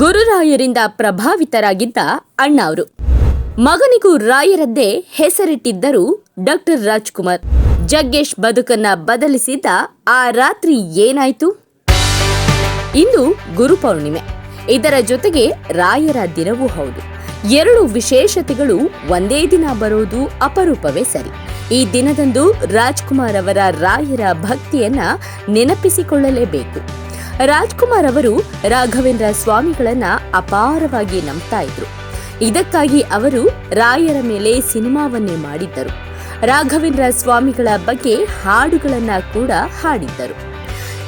ಗುರುರಾಯರಿಂದ ಪ್ರಭಾವಿತರಾಗಿದ್ದ ಅಣ್ಣ ಅವರು ಮಗನಿಗೂ ರಾಯರದ್ದೇ ಹೆಸರಿಟ್ಟಿದ್ದರು ಡಾಕ್ಟರ್ ರಾಜ್ಕುಮಾರ್. ಜಗ್ಗೇಶ್ ಬದುಕನ್ನ ಬದಲಿಸಿದ್ದ ಆ ರಾತ್ರಿ ಏನಾಯ್ತು? ಇಂದು ಗುರುಪೌರ್ಣಿಮೆ ಇದರ ಜೊತೆಗೆ ರಾಯರ ದಿನವೂ ಹೌದು. ಎರಡು ವಿಶೇಷತೆಗಳು ಒಂದೇ ದಿನ ಬರೋದು ಅಪರೂಪವೇ ಸರಿ. ಈ ದಿನದಂದು ರಾಜ್ಕುಮಾರ್ ಅವರ ರಾಯರ ಭಕ್ತಿಯನ್ನ ನೆನಪಿಸಿಕೊಳ್ಳಲೇಬೇಕು. ರಾಜ್ಕುಮಾರ್ ಅವರು ರಾಘವೇಂದ್ರ ಸ್ವಾಮಿಗಳನ್ನ ಅಪಾರವಾಗಿ ನಂಬ್ತಾ ಇದ್ರು. ಇದಕ್ಕಾಗಿ ಅವರು ರಾಯರ ಮೇಲೆ ಸಿನಿಮಾವನ್ನೇ ಮಾಡಿದ್ದರು. ರಾಘವೇಂದ್ರ ಸ್ವಾಮಿಗಳ ಬಗ್ಗೆ ಹಾಡುಗಳನ್ನ ಕೂಡ ಹಾಡಿದ್ದರು.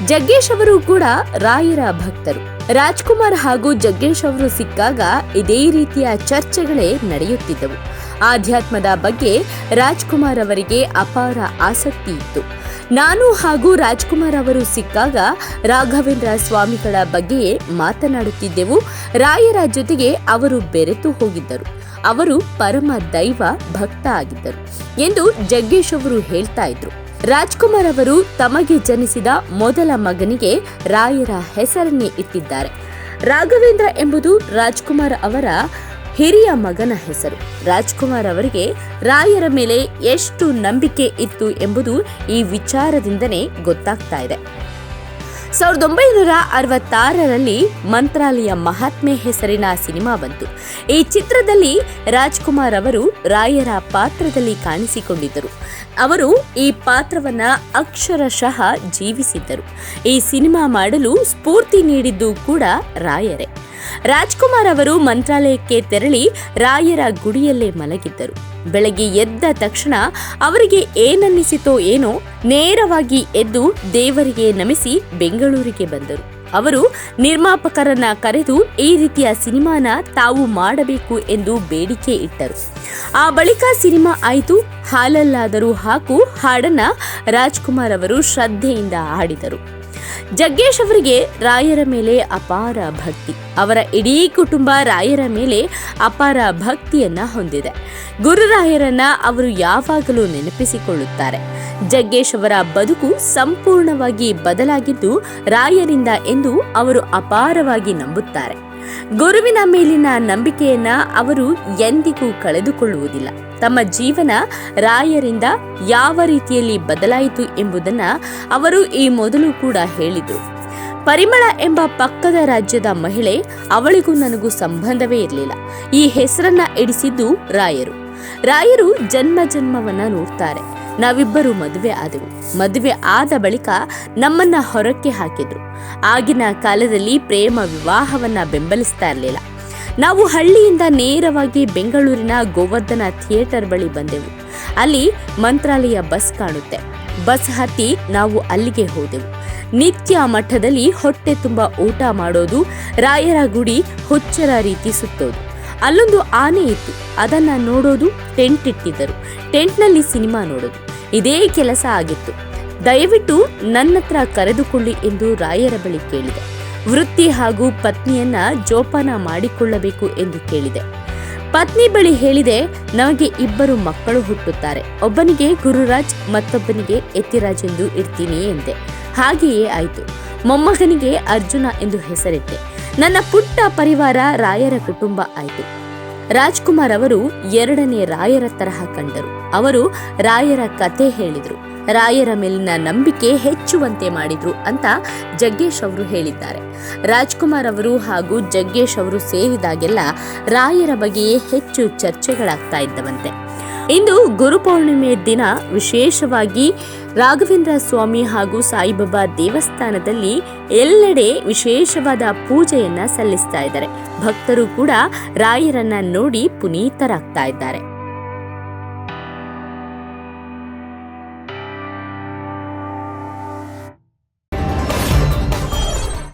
ಜಗ್ಗೇಶ್ ಅವರು ಕೂಡ ರಾಯರ ಭಕ್ತರು. ರಾಜ್ಕುಮಾರ್ ಹಾಗೂ ಜಗ್ಗೇಶ್ ಅವರು ಸಿಕ್ಕಾಗ ಇದೇ ರೀತಿಯ ಚರ್ಚೆಗಳೇ ನಡೆಯುತ್ತಿದ್ದವು. ಆಧ್ಯಾತ್ಮದ ಬಗ್ಗೆ ರಾಜ್ಕುಮಾರ್ ಅವರಿಗೆ ಅಪಾರ ಆಸಕ್ತಿ ಇತ್ತು. ನಾನು ಹಾಗೂ ರಾಜ್ಕುಮಾರ್ ಅವರು ಸಿಕ್ಕಾಗ ರಾಘವೇಂದ್ರ ಸ್ವಾಮಿಗಳ ಬಗ್ಗೆಯೇ ಮಾತನಾಡುತ್ತಿದ್ದೆವು. ರಾಯರ ಜೊತೆಗೆ ಅವರು ಬೆರೆತು ಹೋಗಿದ್ದರು. ಅವರು ಪರಮ ದೈವ ಭಕ್ತ ಆಗಿದ್ದರು ಎಂದು ಜಗ್ಗೇಶ್ ಅವರು ಹೇಳ್ತಾ ಇದ್ರು. ರಾಜ್ಕುಮಾರ್ ಅವರು ತಮಗೆ ಜನಿಸಿದ ಮೊದಲ ಮಗನಿಗೆ ರಾಯರ ಹೆಸರನ್ನೇ ಇಟ್ಟಿದ್ದಾರೆ. ರಾಘವೇಂದ್ರ ಎಂಬುದು ರಾಜ್ಕುಮಾರ್ ಅವರ ಹಿರಿಯ ಮಗನ ಹೆಸರು. ರಾಜ್ಕುಮಾರ್ ಅವರಿಗೆ ರಾಯರ ಮೇಲೆ ಎಷ್ಟು ನಂಬಿಕೆ ಇತ್ತು ಎಂಬುದು ಈ ವಿಚಾರದಿಂದನೇ ಗೊತ್ತಾಗ್ತಾ ಇದೆ. ಸಾವಿರದ ಒಂಬೈನೂರ ಅರವತ್ತಾರರಲ್ಲಿ ಮಂತ್ರಾಲಯ ಮಹಾತ್ಮೆ ಹೆಸರಿನ ಸಿನಿಮಾ ಬಂತು. ಈ ಚಿತ್ರದಲ್ಲಿ ರಾಜ್ಕುಮಾರ್ ಅವರು ರಾಯರ ಪಾತ್ರದಲ್ಲಿ ಕಾಣಿಸಿಕೊಂಡಿದ್ದರು. ಅವರು ಈ ಪಾತ್ರವನ್ನ ಅಕ್ಷರಶಃ ಜೀವಿಸಿದ್ದರು. ಈ ಸಿನಿಮಾ ಮಾಡಲು ಸ್ಫೂರ್ತಿ ನೀಡಿದ್ದು ಕೂಡ ರಾಯರೇ. ರಾಜ್ಕುಮಾರ್ ಅವರು ಮಂತ್ರಾಲಯಕ್ಕೆ ತೆರಳಿ ರಾಯರ ಗುಡಿಯಲ್ಲೇ ಮಲಗಿದ್ದರು. ಬೆಳಗ್ಗೆ ಎದ್ದ ತಕ್ಷಣ ಅವರಿಗೆ ಏನನ್ನಿಸಿತೋ ಏನೋ ನೇರವಾಗಿ ಎದ್ದು ದೇವರಿಗೆ ನಮಿಸಿ ಬೆಂಗಳೂರಿಗೆ ಬಂದರು. ಅವರು ನಿರ್ಮಾಪಕರನ್ನ ಕರೆದು ಈ ರೀತಿಯ ಸಿನಿಮಾನ ತಾವು ಮಾಡಬೇಕು ಎಂದು ಬೇಡಿಕೆ ಇಟ್ಟರು. ಆ ಬಳಿಕ ಸಿನಿಮಾ ಆಯಿತು, ಹಾಲಲ್ಲಾದರೂ ಹಾಕು ಹಾಡನ್ನ ರಾಜ್ಕುಮಾರ್ ಅವರು ಶ್ರದ್ಧೆಯಿಂದ ಹಾಡಿದರು. ಜಗ್ಗೇಶ್ ಅವರಿಗೆ ರಾಯರ ಮೇಲೆ ಅಪಾರ ಭಕ್ತಿ. ಅವರ ಇಡೀ ಕುಟುಂಬ ರಾಯರ ಮೇಲೆ ಅಪಾರ ಭಕ್ತಿಯನ್ನ ಹೊಂದಿದೆ. ಗುರುರಾಯರನ್ನ ಅವರು ಯಾವಾಗಲೂ ನೆನಪಿಸಿಕೊಳ್ಳುತ್ತಾರೆ. ಜಗ್ಗೇಶ್ ಅವರ ಬದುಕು ಸಂಪೂರ್ಣವಾಗಿ ಬದಲಾಗಿದ್ದು ರಾಯರಿಂದ ಎಂದು ಅವರು ಅಪಾರವಾಗಿ ನಂಬುತ್ತಾರೆ. ಗುರುವಿನ ಮೇಲಿನ ನಂಬಿಕೆಯನ್ನ ಅವರು ಎಂದಿಗೂ ಕಳೆದುಕೊಳ್ಳುವುದಿಲ್ಲ. ತಮ್ಮ ಜೀವನ ರಾಯರಿಂದ ಯಾವ ರೀತಿಯಲ್ಲಿ ಬದಲಾಯಿತು ಎಂಬುದನ್ನ ಅವರು ಈ ಮೊದಲು ಕೂಡ ಹೇಳಿದರು. ಪರಿಮಳ ಎಂಬ ಪಕ್ಕದ ರಾಜ್ಯದ ಮಹಿಳೆ ಅವಳಿಗೂ ನನಗೂ ಸಂಬಂಧವೇ ಇರಲಿಲ್ಲ. ಈ ಹೆಸರನ್ನ ಎಡಿಸಿದ್ದು ರಾಯರು. ರಾಯರು ಜನ್ಮ ಜನ್ಮವನ್ನ ನೋಡ್ತಾರೆ. ನಾವಿಬ್ಬರು ಮದುವೆ ಆದೆವು. ಮದುವೆ ಆದ ಬಳಿಕ ನಮ್ಮನ್ನ ಹೊರಕ್ಕೆ ಹಾಕಿದ್ರು. ಆಗಿನ ಕಾಲದಲ್ಲಿ ಪ್ರೇಮ ವಿವಾಹವನ್ನ ಬೆಂಬಲಿಸ್ತಾ ಇರಲಿಲ್ಲ. ನಾವು ಹಳ್ಳಿಯಿಂದ ನೇರವಾಗಿ ಬೆಂಗಳೂರಿನ ಗೋವರ್ಧನ ಥಿಯೇಟರ್ ಬಳಿ ಬಂದೆವು. ಅಲ್ಲಿ ಮಂತ್ರಾಲಯ ಬಸ್ ಕಾಣುತ್ತೆ. ಬಸ್ ಹತ್ತಿ ನಾವು ಅಲ್ಲಿಗೆ ಹೋದೆವು. ನಿತ್ಯ ಮಠದಲ್ಲಿ ಹೊಟ್ಟೆ ತುಂಬ ಊಟ ಮಾಡೋದು ರಾಯರ ಗುಡಿ ಹುಚ್ಚರ ರೀತಿ ಸುತ್ತೋದು. ಅಲ್ಲೊಂದು ಆನೆ ಇತ್ತು. ಅದನ್ನ ನೋಡೋದು ಟೆಂಟ್ ಇಟ್ಟಿದ್ದರು. ಟೆಂಟ್ನಲ್ಲಿ ಸಿನಿಮಾ ನೋಡೋದು. ಇದೇ ಕೆಲಸ ಆಗಿತ್ತು. ದಯವಿಟ್ಟು ನನ್ನತ್ರ ಕರೆದುಕೊಳ್ಳಿ ಎಂದು ರಾಯರ ಬಳಿ ಕೇಳಿದೆ. ವೃತ್ತಿ ಹಾಗೂ ಪತ್ನಿಯನ್ನ ಜೋಪಾನ ಮಾಡಿಕೊಳ್ಳಬೇಕು ಎಂದು ಕೇಳಿದೆ. ಪತ್ನಿ ಬಳಿ ಹೇಳಿದೆ, ನಮಗೆ ಇಬ್ಬರು ಮಕ್ಕಳು ಹುಟ್ಟುತ್ತಾರೆ. ಒಬ್ಬನಿಗೆ ಗುರುರಾಜ್, ಮತ್ತೊಬ್ಬನಿಗೆ ಎತ್ತಿರಾಜ್ ಎಂದು ಇರ್ತೀನಿ ಎಂದೆ. ಹಾಗೆಯೇ ಆಯಿತು. ಮೊಮ್ಮಗನಿಗೆ ಅರ್ಜುನ ಎಂದು ಹೆಸರಿಟ್ಟೆ. ನನ್ನ ಪುಟ್ಟ ಪರಿವಾರ ರಾಯರ ಕುಟುಂಬ ಆಯಿತು. ರಾಜ್ಕುಮಾರ್ ಅವರು ಎರಡನೇ ರಾಯರ ತರಹ ಕಂಡರು. ಅವರು ರಾಯರ ಕತೆ ಹೇಳಿದರು. ರಾಯರ ಮೇಲಿನ ನಂಬಿಕೆ ಹೆಚ್ಚುವಂತೆ ಮಾಡಿದ್ರು ಅಂತ ಜಗ್ಗೇಶ್ ಅವರು ಹೇಳಿದ್ದಾರೆ. ರಾಜ್ಕುಮಾರ್ ಅವರು ಹಾಗೂ ಜಗ್ಗೇಶ್ ಅವರು ಸೇರಿದಾಗೆಲ್ಲ ರಾಯರ ಬಗ್ಗೆಯೇ ಹೆಚ್ಚು ಚರ್ಚೆಗಳಾಗ್ತಾ ಇದ್ದವಂತೆ. ಇಂದು ಗುರುಪೌರ್ಣಿಮೆ ದಿನ ವಿಶೇಷವಾಗಿ ರಾಘವೇಂದ್ರ ಸ್ವಾಮಿ ಹಾಗೂ ಸಾಯಿಬಾಬಾ ದೇವಸ್ಥಾನದಲ್ಲಿ ಎಲ್ಲೆಡೆ ವಿಶೇಷವಾದ ಪೂಜೆಯನ್ನ ಸಲ್ಲಿಸ್ತಾ ಇದ್ದಾರೆ. ಭಕ್ತರು ಕೂಡ ರಾಯರನ್ನ ನೋಡಿ ಪುನೀತರಾಗ್ತಾ ಇದ್ದಾರೆ.